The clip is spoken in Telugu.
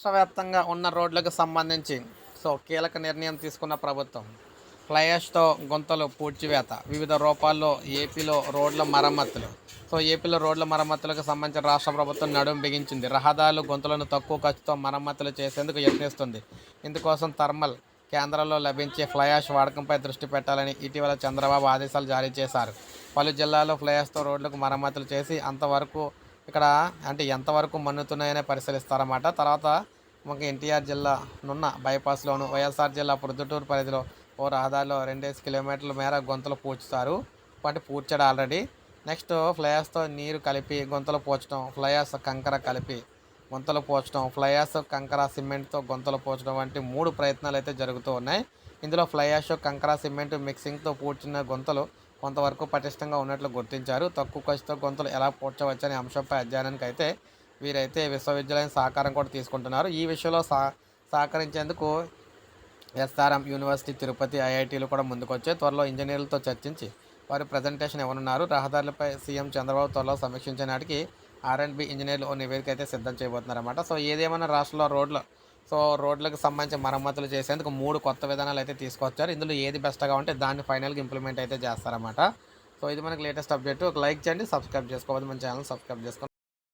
రాష్ట్ర వ్యాప్తంగా ఉన్న రోడ్లకు సంబంధించి సో కీలక నిర్ణయం తీసుకున్న ప్రభుత్వం. ఫ్లైయాష్తో గుంతలు పూడ్చివేత. వివిధ రూపాల్లో ఏపీలో రోడ్ల మరమ్మతులు. సో ఏపీలో రోడ్ల మరమ్మతులకు సంబంధించిన రాష్ట్ర ప్రభుత్వం నడుం బిగించింది. రహదారులు గుంతలను తక్కువ ఖర్చుతో మరమ్మతులు చేసేందుకు యత్నిస్తుంది. ఇందుకోసం థర్మల్ కేంద్రాల్లో లభించే ఫ్లైయాష్ వాడకంపై దృష్టి పెట్టాలని ఇటీవల చంద్రబాబు ఆదేశాలు జారీ చేశారు. పలు జిల్లాల్లో ఫ్లైయాష్తో రోడ్లకు మరమ్మతులు చేసి అంతవరకు ఇక్కడ అంటే ఎంతవరకు మన్నుతున్నాయనే పరిశీలిస్తారన్నమాట. తర్వాత మనకి ఎన్టీఆర్ జిల్లా నున్న బైపాస్లోను వైఎస్ఆర్ జిల్లా ప్రొద్దుటూరు పరిధిలో ఓ రహదారిలో రెండేసి కిలోమీటర్ల మేర గుంతలు పూడ్చుతారు. అంటే పూడ్చాడు ఆల్రెడీ. నెక్స్ట్ ఫ్లయాస్తో నీరు కలిపి గుంతలు పోచడం ఫ్లయాస్ కంకర కలిపి గుంతలు పోచడం ఫ్లయాస్ కంకర సిమెంట్తో గుంతలు పోచడం వంటి మూడు ప్రయత్నాలు అయితే జరుగుతూ ఉన్నాయి. ఇందులో ఫ్లయాష్ కంకర సిమెంట్ మిక్సింగ్తో పూడ్చిన గుంతలు కొంతవరకు పటిష్టంగా ఉన్నట్లు గుర్తించారు. తక్కువ ఖర్చుతో గొంతులు ఎలా పూడ్చవచ్చనే అంశంపై అధ్యయనానికి అయితే వీరైతే విశ్వవిద్యాలయం సహకారం కూడా తీసుకుంటున్నారు. ఈ విషయంలో సా సహకరించేందుకు S R M university Tirupati ఐఐటీలు కూడా ముందుకొచ్చే త్వరలో ఇంజనీర్లతో చర్చించి వారి ప్రజెంటేషన్ ఇవ్వనున్నారు. రహదారులపై సీఎం చంద్రబాబు త్వరలో సమీక్షించే నాటికి ఆర్ అండ్ బి ఇంజనీర్లు ఓ నివేదిక అయితే సిద్ధం చేయబోతున్నారన్నమాట. సో ఏదేమైనా రాష్ట్రంలో రోడ్లు సో రోడ్లకు సంబంధించి మరమ్మతులు చేసేందుకు మూడు కొత్త విధానాలు అయితే తీసుకొచ్చారు. ఇందులో ఏది బెస్ట్గా ఉంటే దాన్ని ఫైనల్గా ఇంప్లిమెంట్ అయితే చేస్తారన్నమాట. సో ఇది మనకి లేటెస్ట్ అప్డేట్. ఒక లైక్ చేయండి సబ్స్క్రైబ్ చేసుకోవాలి మన ఛానల్ సబ్స్క్రైబ్ చేసుకోండి.